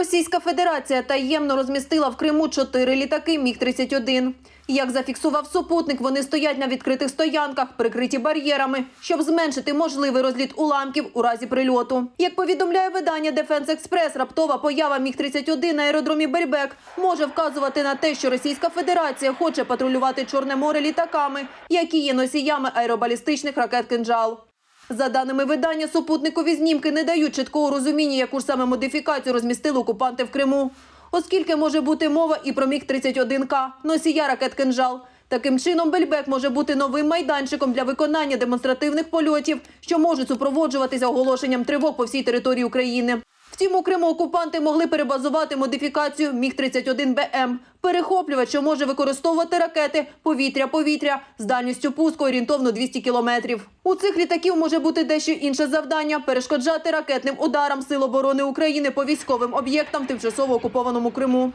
Російська Федерація таємно розмістила в Криму чотири літаки Міг-31. Як зафіксував супутник, вони стоять на відкритих стоянках, прикриті бар'єрами, щоб зменшити можливий розліт уламків у разі прильоту. Як повідомляє видання Дефенс Експрес, раптова поява Міг-31 на аеродромі Бельбек може вказувати на те, що Російська Федерація хоче патрулювати Чорне море літаками, які є носіями аеробалістичних ракет «Кинжал». За даними видання, супутникові знімки не дають чіткого розуміння, яку ж саме модифікацію розмістили окупанти в Криму. Оскільки може бути мова і про Міг-31К, носія ракет «Кинжал». Таким чином, Бельбек може бути новим майданчиком для виконання демонстративних польотів, що можуть супроводжуватися оголошенням тривог по всій території України. Втім, у Криму окупанти могли перебазувати модифікацію Міг-31БМ – перехоплювач, що може використовувати ракети повітря-повітря з дальністю пуску орієнтовно 200 кілометрів. У цих літаків може бути дещо інше завдання – перешкоджати ракетним ударам Сил оборони України по військовим об'єктам в тимчасово окупованому Криму.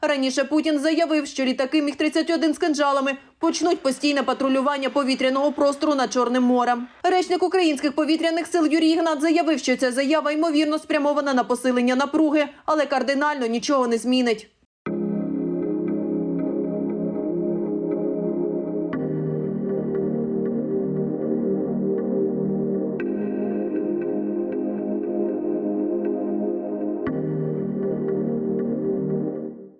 Раніше Путін заявив, що літаки Міг-31 з кинджалами почнуть постійне патрулювання повітряного простору над Чорним морем. Речник українських повітряних сил Юрій Ігнат заявив, що ця заява ймовірно спрямована на посилення напруги, але кардинально нічого не змінить.